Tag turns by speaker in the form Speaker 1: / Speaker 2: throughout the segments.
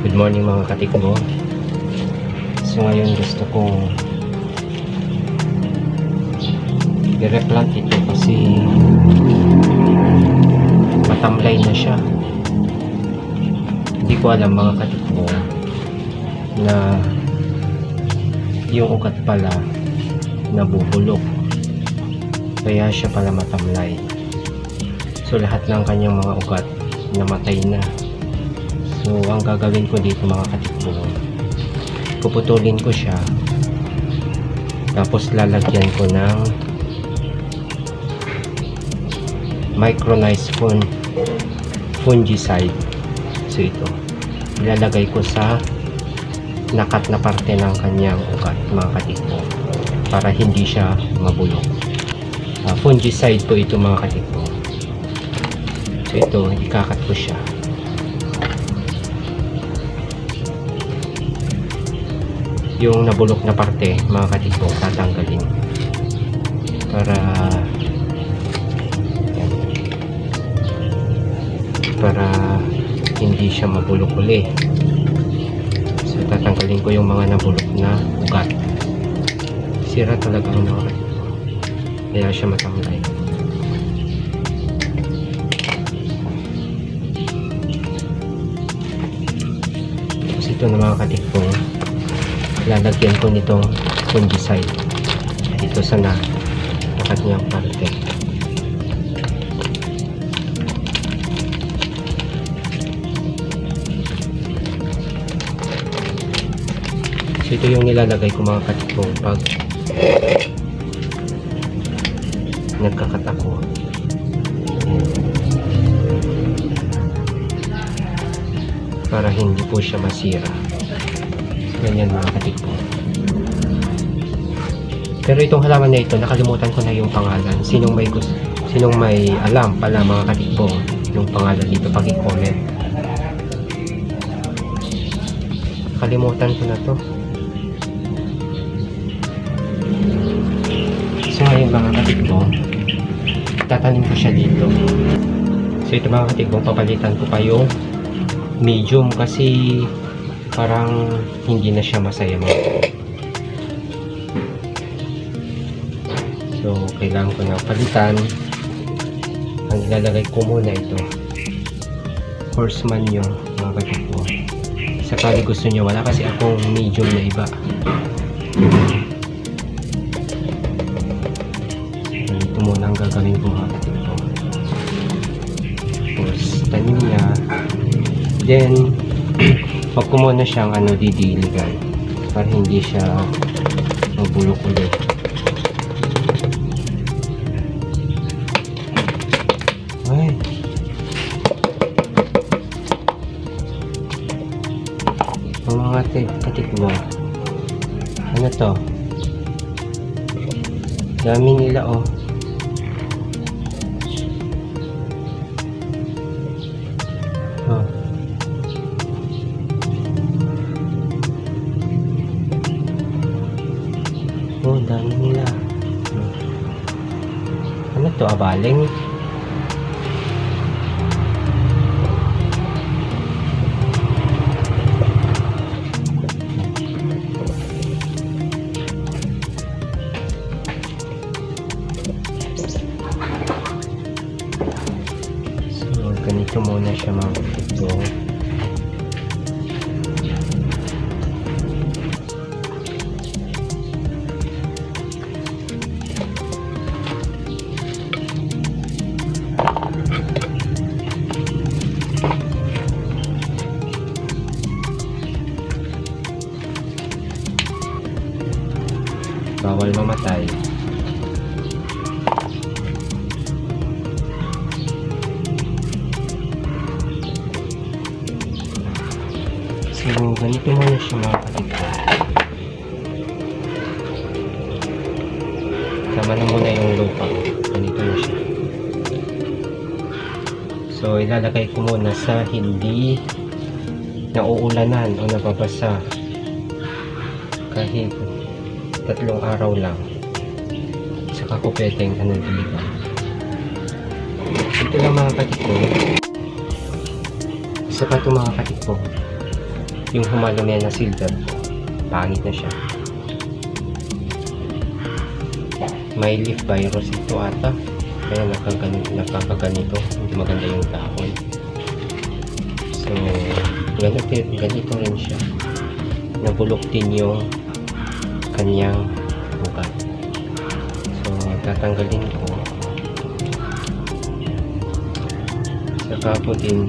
Speaker 1: Good morning mga katikbo. So ngayon gusto kong i-replant ito kasi matamlay na siya. Hindi ko alam mga katikbo na yung ugat pala nabubulok. Kaya siya pala matamlay. So lahat ng kanyang mga ugat namatay na. So ang gagawin ko dito mga katikbo, puputulin ko siya. Tapos lalagyan ko ng micronized fun fungicide. So ito, ilalagay ko sa nakat na parte ng kanyang ugat mga katikbo para hindi siya mabulok. Ah, fungicide po ito mga katikbo. So ito, ikakat ko siya. Yung nabulok na parte, mga katikbo, tatanggalin. Para para hindi siya mabulok uli. So tatanggalin ko yung mga nabulok na ugat. Sira talaga ang mga. Kaya siya matamlay. Ito na mga katikpong lalagyan ko nitong fungicide dito sa na nakat niyang parte. So ito yung nilalagay ko mga katikpong pag nagkakat ako. Para hindi po siya masira. Ganyan mga katikpo. Pero itong halaman na ito, nakalimutan ko na yung pangalan. Sinong may sinong may alam pala mga katikpo yung pangalan dito pag i-comment. Kalimutan ko na to. So ngayon mga katikpo, tatanim ko siya dito. So ito mga katikpo, papalitan ko pa yung medium kasi parang hindi na siya masaya mo. So, kailangan ko na palitan. Ang ilalagay ko muna ito. Horseman yung mga ko. Sakali gusto nyo, wala kasi akong medium na iba. So, ito muna ang gagawin ko ko. Tapos, tanim niya. Then, Huwag ko muna siyang ano, didiligan para hindi siya mabulok ulit. Ay. Ang mga katikbo. Ano to? Dami nila. Oh. To, abaling? So, ganito muna siya mga kapito. Bawal mamatay. So, ganito muna siya mga katikpo. Tama na muna yung lupa. Ganito na siya. So, ilalagay ko muna sa hindi nauulanan o nababasa. Kahit tatlong araw lang. Saka ko pwedeng ano diligan. Ito lang mga katikpo. Isa pa ito mga katikpo. yung humalong yan na silver pangit na siya may leaf virus ito ata kaya nakaganito, nakakaganito hindi maganda yung dahon so ganito, ganito rin siya nabulok din yung kanyang ugat so tatanggalin ko. Saka ko din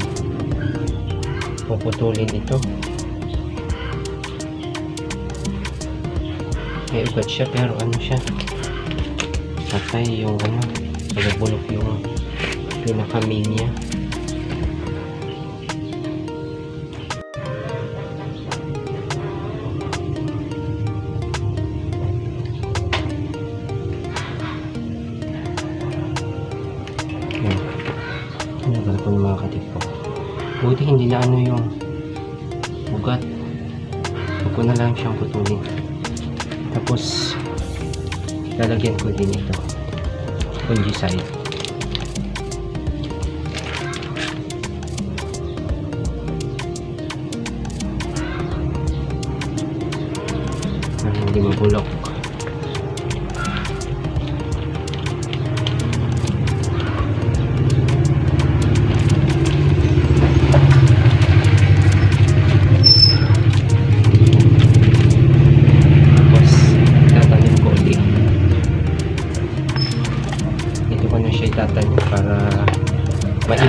Speaker 1: puputulin ito. May ugat siya pero ano siya? Patay yung ano nabulok yung pinaka-main niya Ko ng mga katik ko. Buti hindi na ano yung ugat. Huwag ko na lang siyang putulin. Tapos, lalagyan ko din ito. Fungicide. Hindi mabulok.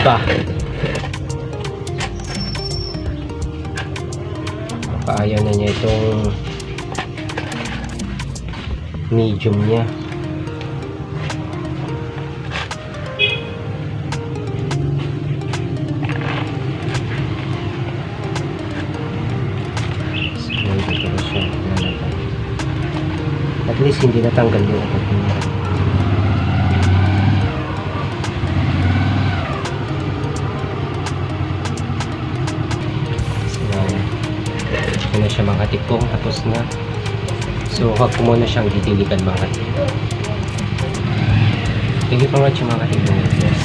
Speaker 1: Maiba. Paayaw na niya itong medium niya. At least hindi natanggal yung ugat na siya mga tikong tapos na. So, huwag ko muna siyang didiligan mga tikong. Thank you for watching mga tikong.